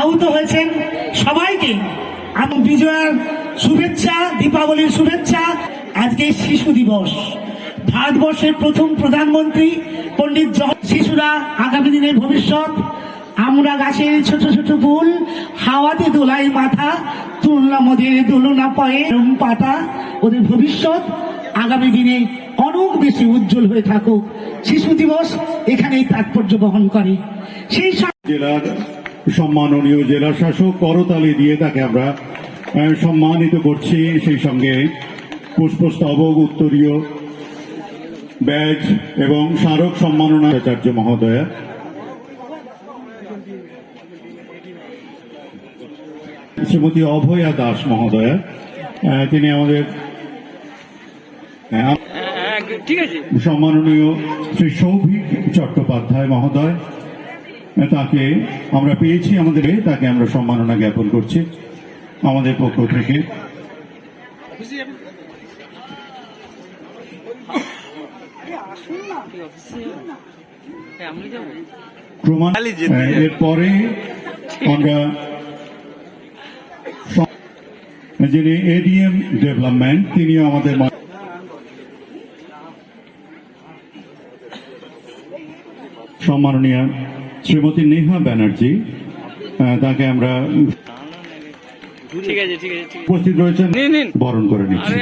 আহত হয়েছেন। সবাইকে আমি বিজয়ার শুভেচ্ছা, দীপাবলির শুভেচ্ছা। আজকে শিশু দিবস। ভারতবর্ষের প্রথম প্রধানমন্ত্রী পণ্ডিত শিশুরা আগামী দিনের ভবিষ্যৎ। আমরা গাছের ছোট ছোট ফুল, হাওয়াতে দোলাই মাথা, তুলনা মোদের দোলনা পায়ে পাতা। ওদের ভবিষ্যৎ আগামী দিনে অনেক বেশি উজ্জ্বল হয়ে থাকুক। শিশু দিবস এখানেই তাৎপর্য বহন করে। সেই জেলার সম্মাননীয় জেলা শাসক করতালি দিয়ে তাকে আমরা সম্মানিত করছি। সেই সঙ্গে পুষ্পস্তবক উত্তরীয় ব্যাজ এবং স্মারক সম্মাননা আচার্য মহোদয়া। শ্রীমতী অভয়া দাস মহোদয়া তিনি আমাদের সম্মাননীয় শ্রী সৌভিক চট্টোপাধ্যায় মহোদয় তাকে আমরা পেয়েছি আমাদের তাকে আমরা সম্মাননা জ্ঞাপন করছি আমাদের পক্ষ থেকে। এরপরে আমরা যিনি এডিএম ডেভেলপমেন্ট তিনিও আমাদের সম্মাননীয় শ্রীমতী নেহা ব্যানার্জি তাকে আমরা ঠিক আছে ঠিক আছে উপস্থিত রয়েছেন। বরণ করে নিচ্ছি।